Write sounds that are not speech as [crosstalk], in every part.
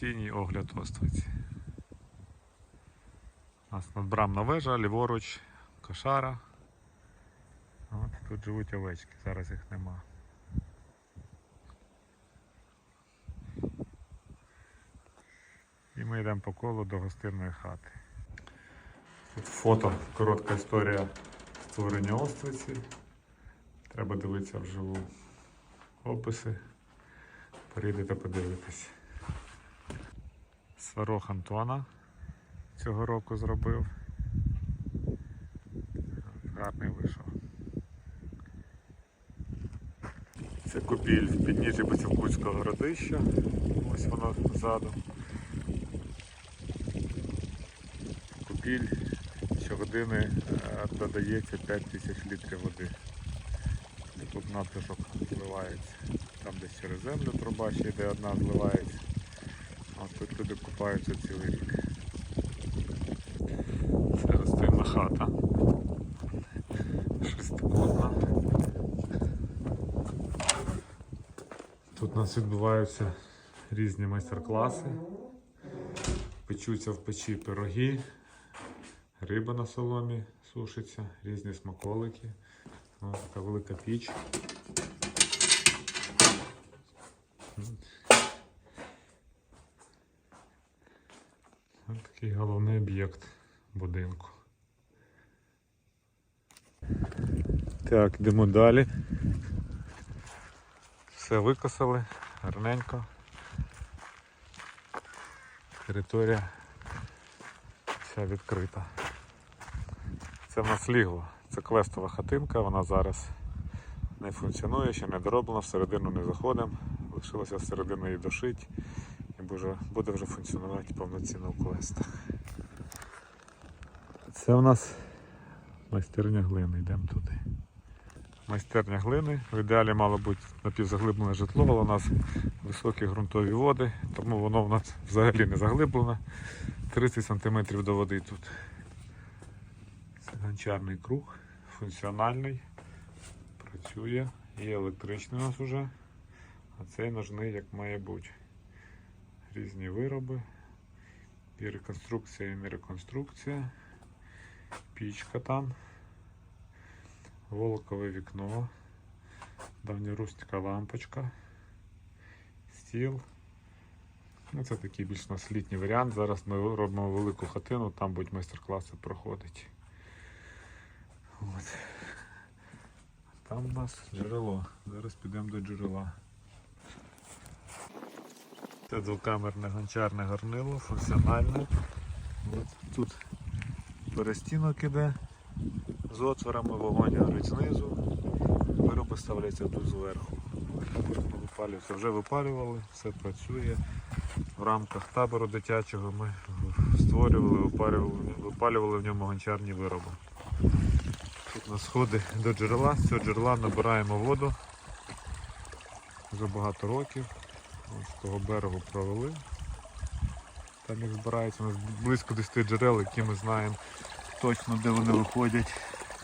Офіційний огляд Оствиці. У нас надбрамна вежа, ліворуч, кошара. От тут живуть овечки, зараз їх нема. І ми йдемо по колу до гостинної хати. Тут фото, коротка історія створення Оствиці. Треба дивитися вживу описи. Прийдете подивитись. Сварог Антона цього року зробив. Гарний вийшов. Це купіль в підніжжі Бацівкутського городища. Ось воно ззаду. Купіль щогодини е, додається 5 тисяч літрів води. Тут надлишок зливається. Там десь через землю труба ще йде одна зливається. А тут люди купаються цілий рік. Це гостинна хата. Шестикутна. Тут у нас відбуваються різні майстер-класи. Печуться в печі пироги, риба на соломі сушиться, різні смаколики. Ось така велика піч. Ось такий головний об'єкт будинку. Так, йдемо далі. Все викосили, гарненько. Територія вся відкрита. Це в нас лігло. Це квестова хатинка, вона зараз не функціонує, ще не дороблена, всередину не заходимо. Лишилося всередину її дошити буде, буде вже функціонувати повноцінно в квестах. Це у нас майстерня глини, йдемо туди. Майстерня глини. В ідеалі мало бути напівзаглиблене житло, але у нас високі ґрунтові води, тому воно в нас взагалі не заглиблене. 30 см до води тут. Це гончарний круг, функціональний, працює, є електричний у нас вже, а цей ножний як має бути. Різні вироби, і реконструкція, і не реконструкція, пічка там, волокове вікно, давньоруська лампочка, стіл. Ну, це такий більш у нас літній варіант. Зараз ми робимо велику хатину, там будуть майстер-класи проходити. От. Там у нас джерело. Зараз підемо до джерела. Це двокамерне гончарне горнило, функціональне. От тут перестінок іде з отворами, вогонь горить знизу, вироби ставляться тут зверху. Випалювати. Вже випалювали, все працює. В рамках табору дитячого ми створювали, випалювали, випалювали в ньому гончарні вироби. Тут у нас сходи до джерела, з цього джерела набираємо воду вже багато років. З того берегу провели. Там їх збирається у нас близько 10 джерел, які ми знаємо точно де вони виходять.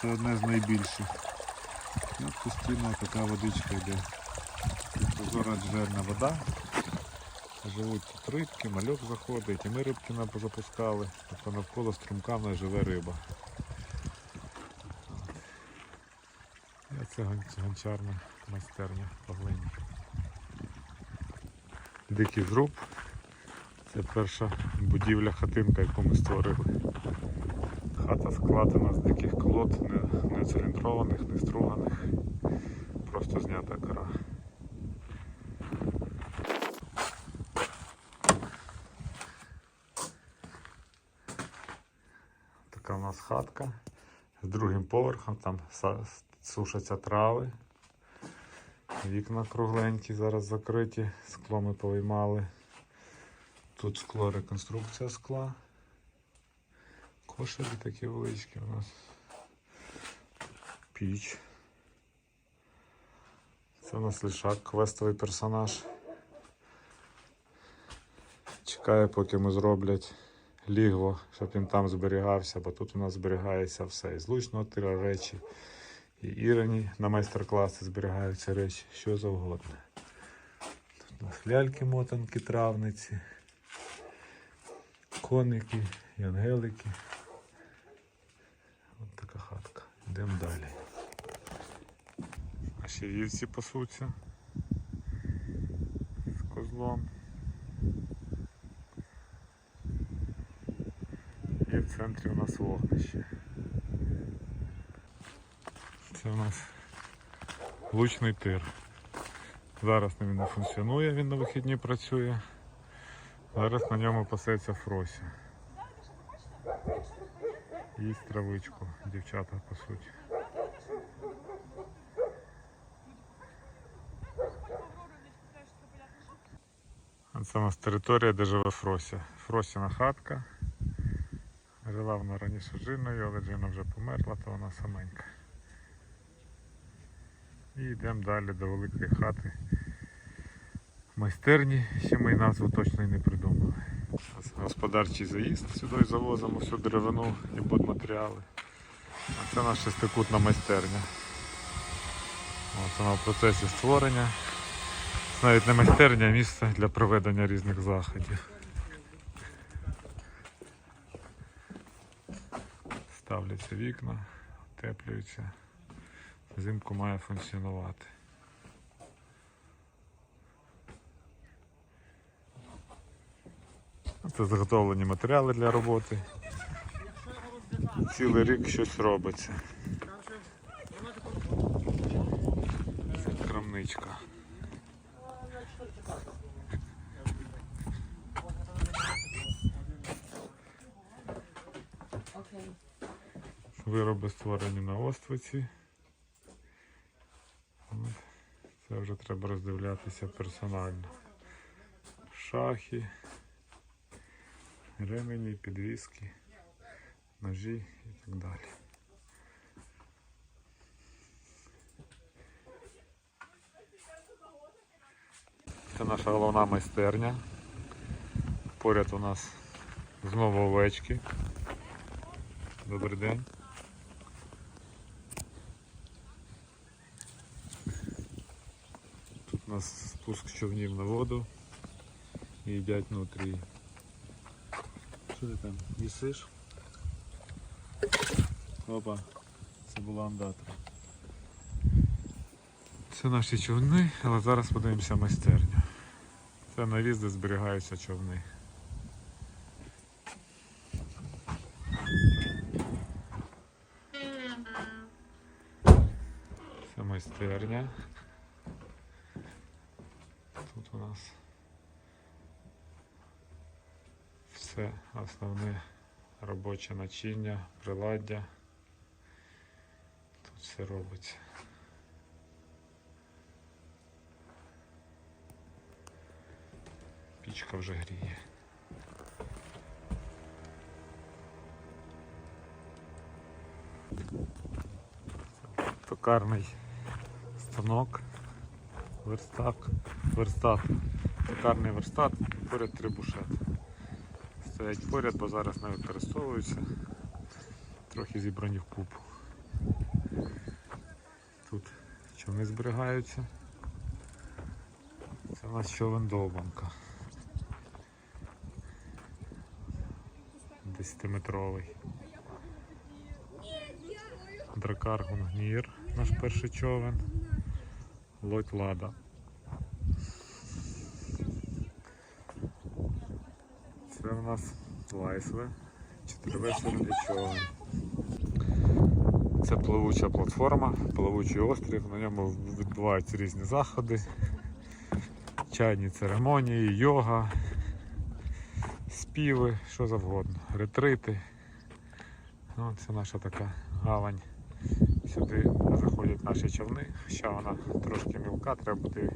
Це одне з найбільших. От постійно така водичка йде. Прозора джерельна вода. Живуть тут рибки, мальок заходить, і ми рибки нам запускали. Тобто навколо струмками живе риба. Це гончарна майстерня по глині. Дикий зруб. Це перша будівля хатинка, яку ми створили. Хата складена з диких колод, не, не циліндрованих, не струганих. Просто знята кора. Така у нас хатка з другим поверхом, там сушаться трави. Вікна кругленькі, зараз закриті, скло ми повиймали. Тут скло, реконструкція скла. Кошелі такі величкі у нас. Піч. Це у нас лишак, квестовий персонаж. Чекає, поки ми зроблять лігво, щоб він там зберігався, бо тут у нас зберігається все. І злучного тира речі, і ірані на майстер-класи зберігаються речі, що завгодно. Тут у нас ляльки, мотанки, травниці. коники і ангелики. Ось така хатка. Йдемо далі. А ще вівці пасуться з козлом. І в центрі у нас вогнище. Це у нас лучний тир. Зараз він не функціонує, він на вихідні працює. Зараз на ньому пасеться Фрося. Їсть травичку, дівчата пасуть. А Це у нас територія, де живе Фрося. Фросіна хатка. Жила вона раніше з Джиною, але Джина вже померла, то вона саменька. І йдемо далі до великої хати майстерні. Ще ми назву точно і не придумали. Господарчий заїзд сюди завозимо всю деревину і будматеріали. А це наша шестикутна майстерня. Ось вона в процесі створення. Це навіть не майстерня, а місце для проведення різних заходів. Ставляться вікна, утеплюються. Взимку має функціонувати. Це заготовлені матеріали для роботи. Цілий рік щось робиться. Це крамничка. Вироби створені на оствиці. От. Це вже треба роздивлятися персонально. Шахи, ремені, підвіски, ножі і так далі. Це наша головна майстерня. Поряд у нас знову овечки. Добрий день. У нас спуск човнів на воду і їдять внутрі. Що ти там? Їсиш? Опа, це була андатра. Це наші човни, але зараз подивимося майстерню. Це навіз, де зберігаються човни. Нас все основне робоче начиння, приладдя. Тут все робиться. Пічка вже гріє. Токарний станок, верстак, верстат, токарний верстат, поряд трибушет. Стоять поряд, бо зараз не використовуються. Трохи зібрані в купу. Тут човни зберігаються. Це у нас човен довбанка. 10-метровий. Дракар Гунгнір, наш перший човен. Лодь Лада. Це у нас Лайсве, чотиривесельний човен. Це плавуча платформа, плавучий острів, на ньому відбуваються різні заходи, чайні церемонії, йога, співи, що завгодно, ретрити. Ну, це наша така гавань. Сюди заходять наші човни, хоча вона трошки мілка, треба буде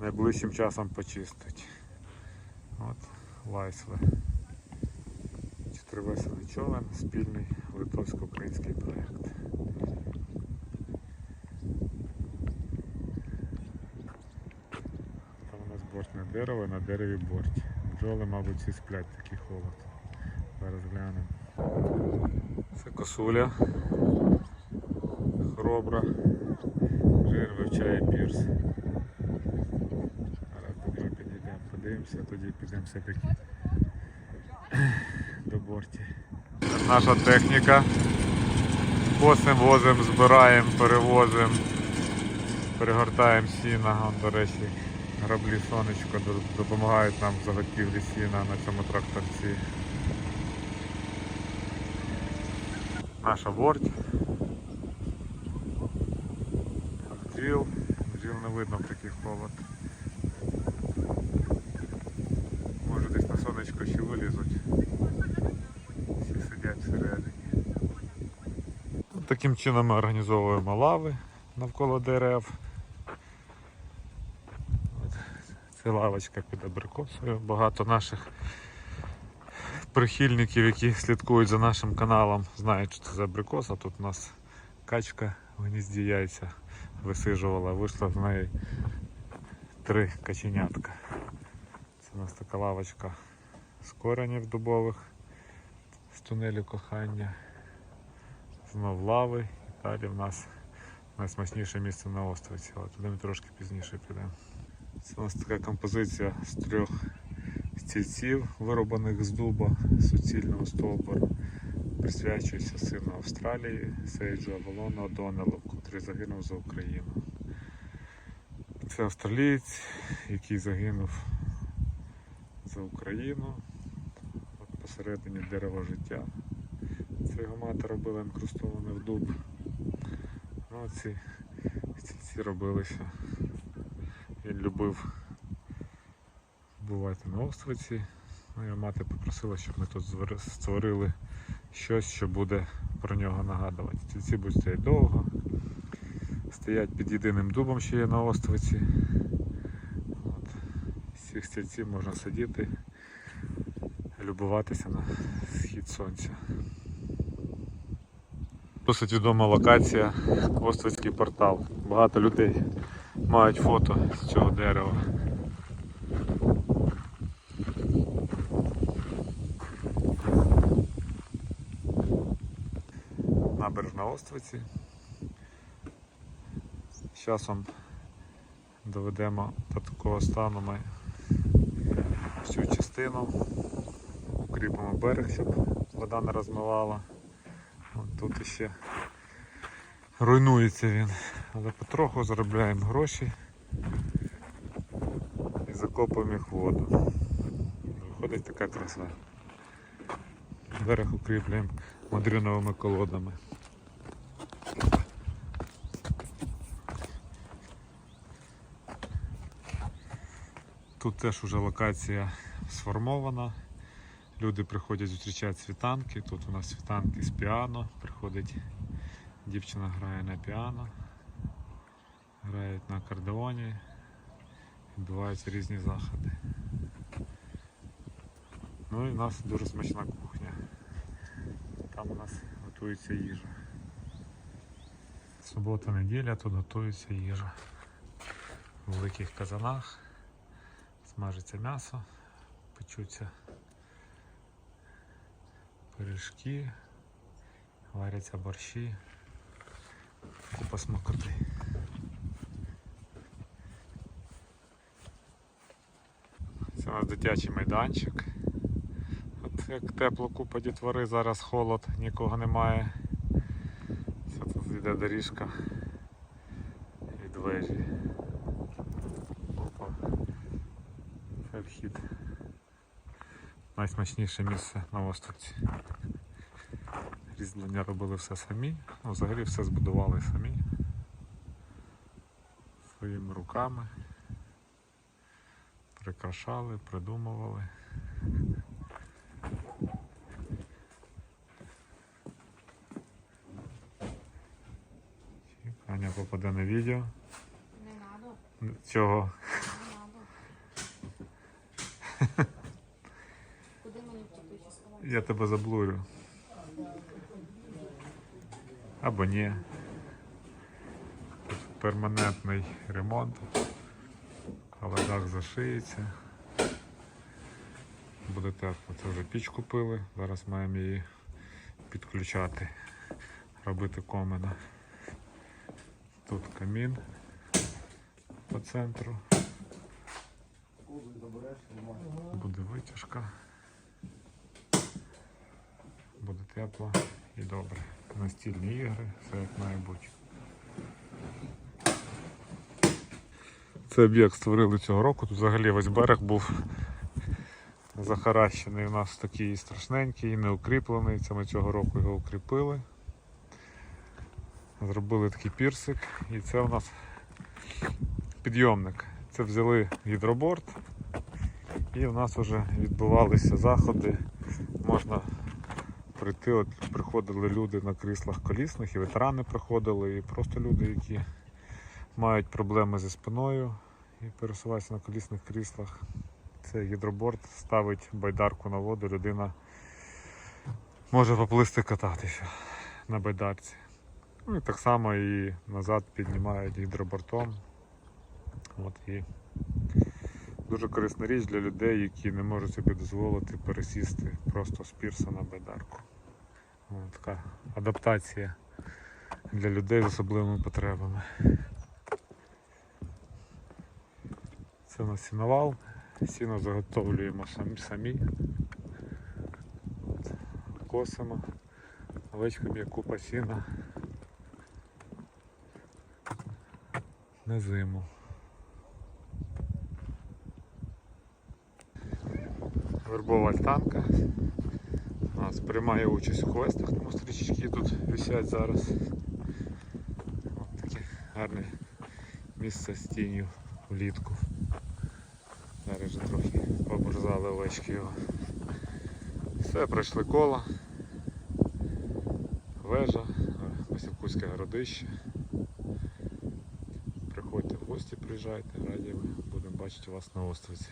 найближчим часом почистити. От Лайсле. Чотиривесельний човен, спільний литовсько-український проєкт. Там у нас бортне дерево, на дереві борт. Бджоли, мабуть, всі сплять такий холод. Зараз глянемо. Це косуля. Хробра. Жир вивчає пірс. Зараз до нього підійдемо, подивимося, тоді підемо все-таки [clears throat] до борті. Наша техніка. Косим, возимо, збираємо, перевозимо, перегортаємо сіна. Вон, до речі, граблі сонечко допомагають нам в заготівлі сіна на цьому тракторці. Наша борт. Бджіл. Бджіл не видно в такий холод. Може десь на сонечко ще вилізуть. Всі сидять всередині. Таким чином ми організовуємо лави навколо дерев. Це лавочка під абрикосою. Багато наших прихильників, які слідкують за нашим каналом, знають, що це за абрикоса. Тут у нас качка в гнізді яйця висижувала, вийшло з неї три каченятка. Це у нас така лавочка з коренів дубових, з тунелю кохання. Знов лави. І далі в нас найсмачніше місце на острові. Але туди ми трошки пізніше підемо. Це у нас така композиція з трьох стільців, вироблених з дуба суцільного стовбура. Присвячується сину Австралії Сейджу Авалону Одонелу, котрий загинув за Україну. Це австралієць, який загинув за Україну от посередині дерева життя. Це його мати робила інкрустоване в дуб. Ну, ці стільці робилися. Він любив бувати на островці. Ну, його мати попросила, щоб ми тут створили щось, що буде про нього нагадувати. Стільці будуть стояти довго. Стоять під єдиним дубом, що є на островці. От. З цих стільців можна сидіти, любуватися на схід сонця. Досить відома локація Островський портал. Багато людей мають фото з цього дерева. Островці. З часом доведемо до такого стану ми всю частину, укріпимо берег, щоб вода не розмивала. От тут іще руйнується він, але потроху заробляємо гроші і закопуємо їх в воду. Виходить така краса. Берег укріплюємо мадриновими колодами. Тут теж уже локація сформована. Люди приходять зустрічати світанки. Тут у нас світанки з піано. Приходить дівчина грає на піано, грають на акордеоні, відбуваються різні заходи. Ну і в нас дуже смачна кухня. Там у нас готується їжа. Субота, неділя, тут готується їжа. В великих казанах смажиться м'ясо, печуться пиріжки, варяться борщі, купа смакоти. Це у нас дитячий майданчик. От як тепло купа дітвори, зараз холод, нікого немає. Це тут йде доріжка від вежі. Опа. Це вхід. Найсмачніше місце на островці. Різьблення робили все самі, ну, взагалі все збудували самі. Своїми руками. Прикрашали, придумували. Аня попаде на відео. Не надо, Чого? Я тебе заблурю. Або ні. Тут перманентний ремонт. Але дах зашиється. Буде тепло. Це вже піч купили. Зараз маємо її підключати, робити комина. Тут камін по центру. Буде витяжка. Тепло і добре. Настільні ігри, все як має бути. Цей об'єкт створили цього року. Тут взагалі весь берег був захаращений. У нас такий страшненький, неукріплений. Це ми цього року його укріпили. Зробили такий пірсик, і це у нас підйомник. Це взяли гідроборд, і у нас вже відбувалися заходи. Можна прийти, от приходили люди на кріслах колісних, і ветерани приходили, і просто люди, які мають проблеми зі спиною і пересуваються на колісних кріслах. Це гідроборд ставить байдарку на воду, людина може поплисти кататися на байдарці. Ну і так само і назад піднімають гідробортом. От і дуже корисна річ для людей, які не можуть собі дозволити пересісти просто з пірса на байдарку. Така адаптація для людей з особливими потребами. Це у нас сіновал. Сіно заготовлюємо самі. Косимо. Овечкам є купа сіна. На зиму. Вербова альтанка. Нас приймає участь у квестах, тому стрічечки тут висять зараз. От таке гарне місце з тінню влітку. Зараз вже трохи обрізали овечки його. Все, пройшли коло. Вежа, Василькутське городище. Приходьте в гості, приїжджайте, раді будемо бачити вас на островці.